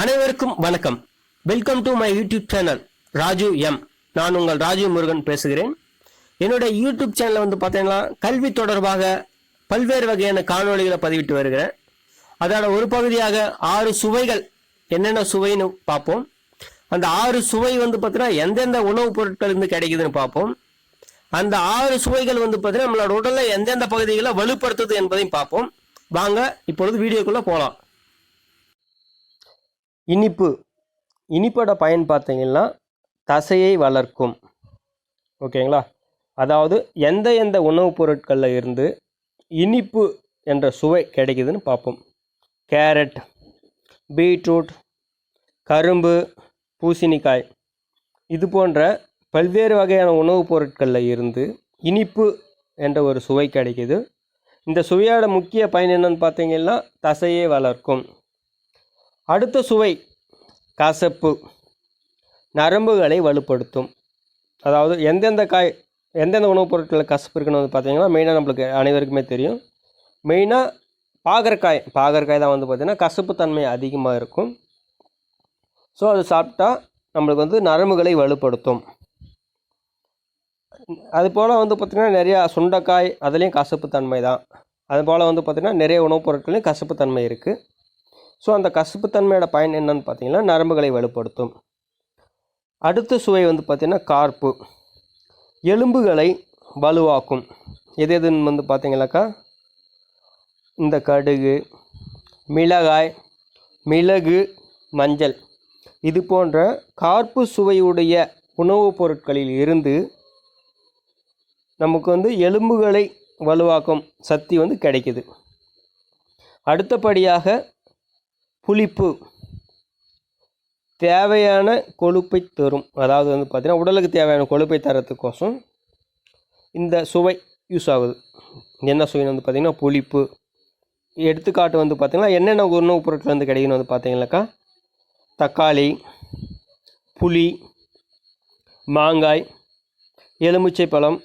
அனைவருக்கும் வணக்கம். Welcome to my YouTube channel Raju M நான் உங்கள் ராஜு முருகன் பேசுகிறேன். என்னுடைய யூடியூப் சேனலில் வந்து பார்த்தீங்கன்னா கல்வி தொடர்பாக பல்வேறு வகையான காணொளிகளை பதிவிட்டு வருகிறேன். அதோட ஒரு பகுதியாக ஆறு சுவைகள் என்னென்ன சுவைன்னு பார்ப்போம். அந்த ஆறு சுவை வந்து பார்த்தீங்கன்னா எந்தெந்த உணவுப் பொருட்கள் இருந்து கிடைக்குதுன்னு பார்ப்போம். அந்த ஆறு சுவைகள் வந்து பார்த்தீங்கன்னா நம்மளோட உடலை எந்தெந்த பகுதிகளை வலுப்படுத்துது என்பதையும் பார்ப்போம். வாங்க இப்பொழுது வீடியோக்குள்ளே போகலாம். இனிப்பு. இனிப்போட பயன் பார்த்தீங்கன்னா தசையை வளர்க்கும். ஓகேங்களா? அதாவது எந்த எந்த உணவுப் பொருட்களில் இருந்து இனிப்பு என்ற சுவை கிடைக்குதுன்னு பார்ப்போம். கேரட் பீட்ரூட் கரும்பு பூசணிக்காய். இது போன்ற பல்வேறு வகையான உணவுப் பொருட்களில் இருந்து இனிப்பு என்ற ஒரு சுவை கிடைக்குது. இந்த சுவையோட முக்கிய பயன் என்னன்னு பார்த்தீங்கன்னா தசையை வளர்க்கும். அடுத்த சுவை கசப்பு நரம்புகளை வலுப்படுத்தும். அதாவது எந்தெந்த காய் எந்தெந்த உணவுப் பொருட்களில் கசப்பு இருக்குன்னு வந்து பார்த்தீங்கன்னா மெயினாக நம்மளுக்கு அனைவருக்குமே தெரியும். மெயினாக பாகற்காய் பாகற்காய் தான் வந்து பார்த்திங்கன்னா கசப்பு தன்மை அதிகமாக இருக்கும். ஸோ அது சாப்பிட்டா நம்மளுக்கு வந்து நரம்புகளை வலுப்படுத்தும். அதுபோல் வந்து பார்த்திங்கன்னா நிறையா சுண்டைக்காய் அதுலேயும் கசப்பு தன்மை தான். அது போல் வந்து பார்த்திங்கன்னா நிறைய உணவுப் பொருட்களையும் கசப்பு தன்மை இருக்குது ஸோ அந்த கசப்புத்தன்மையோட பயன் என்னன்னு பார்த்தீங்கன்னா நரம்புகளை வலுப்படுத்தும். அடுத்த சுவை வந்து பார்த்திங்கன்னா கார்ப்பு. எலும்புகளை வலுவாக்கும். எது எதுன்னு வந்து பார்த்தீங்கன்னாக்கா இந்த கடுகு மிளகாய் மிளகு மஞ்சள். இது போன்ற கார்ப்பு சுவையுடைய உணவுப் பொருட்களில் இருந்து நமக்கு வந்து எலும்புகளை வலுவாக்கும் சக்தி வந்து கிடைக்குது. அடுத்தபடியாக புளிப்பு. தேவையான கொழுப்பை தரும். அதாவது வந்து பார்த்திங்கன்னா உடலுக்கு தேவையான கொழுப்பை தரத்துக்கோசம் இந்த சுவை யூஸ் ஆகுது. என்ன சுவைன்னு வந்து பார்த்திங்கன்னா புளிப்பு. எடுத்துக்காட்டு வந்து பார்த்திங்கன்னா என்னென்ன உணவுப் பொருட்கள் வந்து கிடைக்குன்னு வந்து பார்த்தீங்கன்னாக்கா தக்காளி புளி மாங்காய் எலுமிச்சை பழம்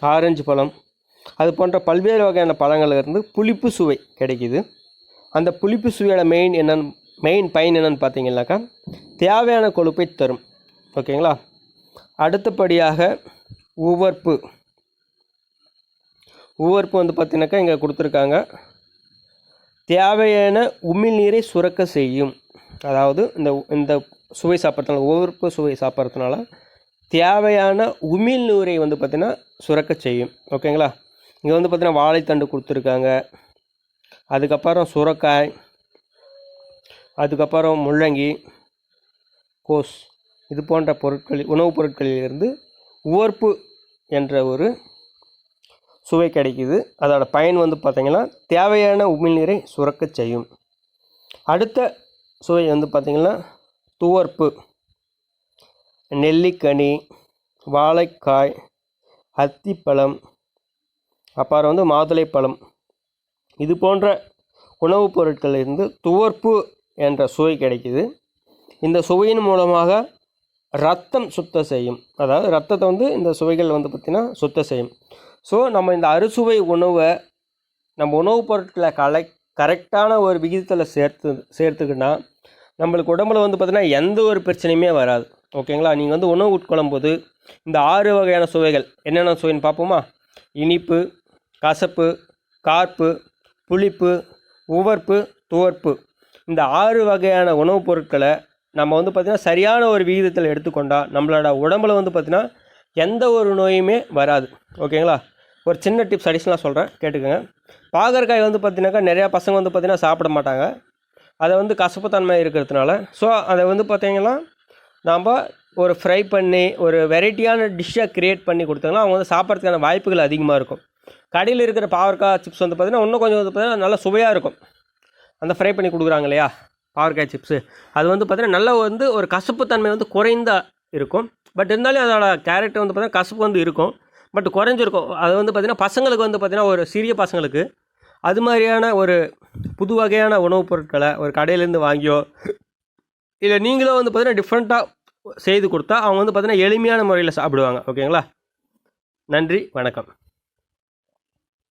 ஆரஞ்சு பழம். அது போன்ற பல்வேறு வகையான பழங்கள்ல இருந்து புளிப்பு சுவை கிடைக்கிது. அந்த புளிப்பு சுவையோட மெயின் என்னன்னு மெயின் பயன் என்னென்னு பார்த்தீங்கன்னாக்கா தேவையான கொழுப்பை தரும். ஓகேங்களா? அடுத்தபடியாக உவர்ப்பு. உவர்ப்பு வந்து பார்த்தீங்கன்னாக்கா இங்கே கொடுத்துருக்காங்க. தேவையான உமிழ்நீரை சுரக்க செய்யும். அதாவது இந்த இந்த சுவை சாப்பிட்றதுனால உவர்ப்பு சுவை சாப்பிட்றதுனால தேவையான உமிழ்நீரை வந்து பார்த்திங்கன்னா சுரக்க செய்யும். ஓகேங்களா? இங்கே வந்து பார்த்திங்கன்னா வாழைத்தண்டு கொடுத்துருக்காங்க. அதுக்கப்புறம் சுரக்காய் அதுக்கப்புறம் முள்ளங்கி கோஸ் இது போன்ற பொருட்கள் உணவுப் பொருட்களிலிருந்து உவர்ப்பு என்ற ஒரு சுவை கிடைக்குது. அதோட பயன் வந்து பார்த்திங்கன்னா தேவையான உமிழ்நீரை சுரக்க செய்யும். அடுத்த சுவை வந்து பார்த்திங்கன்னா துவர்ப்பு. நெல்லிக்கனி வாழைக்காய் அத்திப்பழம் அப்புறம் வந்து மாதுளைப்பழம் இது போன்ற உணவுப் பொருட்களிலிருந்து துவர்ப்பு என்ற சுவை கிடைக்கிது. இந்த சுவையின் மூலமாக ரத்தம் சுத்தம் செய்யும். அதாவது ரத்தத்தை வந்து இந்த சுவைகள் வந்து பார்த்திங்கன்னா சுத்தம் செய்யும். ஸோ நம்ம இந்த அறுசுவை உணவை நம்ம உணவுப் பொருட்களை கலை கரெக்டான ஒரு விகிதத்தில் சேர்த்து சேர்த்துக்கினா நம்மளுக்கு உடம்புல வந்து பார்த்திங்கன்னா எந்த ஒரு பிரச்சனையுமே வராது. ஓகேங்களா? நீங்கள் வந்து உணவு உட்கொள்ளும் போது இந்த ஆறு வகையான சுவைகள் என்னென்ன சுவைன்னு பார்ப்போமா? இனிப்பு கசப்பு கார்ப்பு புளிப்பு உவர்ப்பு துவர்ப்பு. இந்த ஆறு வகையான உணவுப் பொருட்களை நம்ம வந்து பார்த்திங்கன்னா சரியான ஒரு விகிதத்தில் எடுத்துக்கொண்டால் நம்மளோட உடம்புல வந்து பார்த்திங்கன்னா எந்த ஒரு நோயுமே வராது. ஓகேங்களா? ஒரு சின்ன டிப்ஸ் அடிஷனலாக சொல்கிறேன் கேட்டுக்கோங்க. பாகற்காய் வந்து பார்த்திங்கனாக்கா நிறையா பசங்க வந்து பார்த்திங்கன்னா சாப்பிட மாட்டாங்க. அதை வந்து கசப்புத்தன்மை இருக்கிறதுனால. ஸோ அதை வந்து பார்த்திங்கன்னா நாம் ஒரு ஃப்ரை பண்ணி ஒரு வெரைட்டியான டிஷ்ஷை க்ரியேட் பண்ணி கொடுத்தாங்கன்னா அவங்க வந்து சாப்பிட்றதுக்கான வாய்ப்புகள் அதிகமாக இருக்கும். கடையில் இருக்கிற பாவற்காய் சிப்ஸ் வந்து பார்த்திங்கன்னா இன்னும் கொஞ்சம் வந்து பார்த்திங்கன்னா நல்லா சுவையாக இருக்கும். அந்த ஃப்ரை பண்ணி கொடுக்குறாங்க இல்லையா? பாவற்காய் சிப்ஸு அது வந்து பார்த்திங்கன்னா நல்லா வந்து ஒரு கசப்புத்தன்மை வந்து குறைந்த இருக்கும். பட் இருந்தாலும் அதோட கேரக்டர் வந்து பார்த்திங்கன்னா கசப்பு வந்து இருக்கும். பட் குறைஞ்சிருக்கும். அது வந்து பார்த்திங்கன்னா பசங்களுக்கு வந்து பார்த்திங்கன்னா ஒரு சிறிய பசங்களுக்கு அது மாதிரியான ஒரு புது வகையான உணவுப் பொருட்களை ஒரு கடையிலேருந்து வாங்கியோ இல்லை நீங்களும் வந்து பார்த்திங்கன்னா டிஃப்ரெண்ட்டாக செய்து கொடுத்தா அவங்க வந்து பார்த்திங்கன்னா எளிமையான முறையில் சாப்பிடுவாங்க. ஓகேங்களா நன்றி வணக்கம்.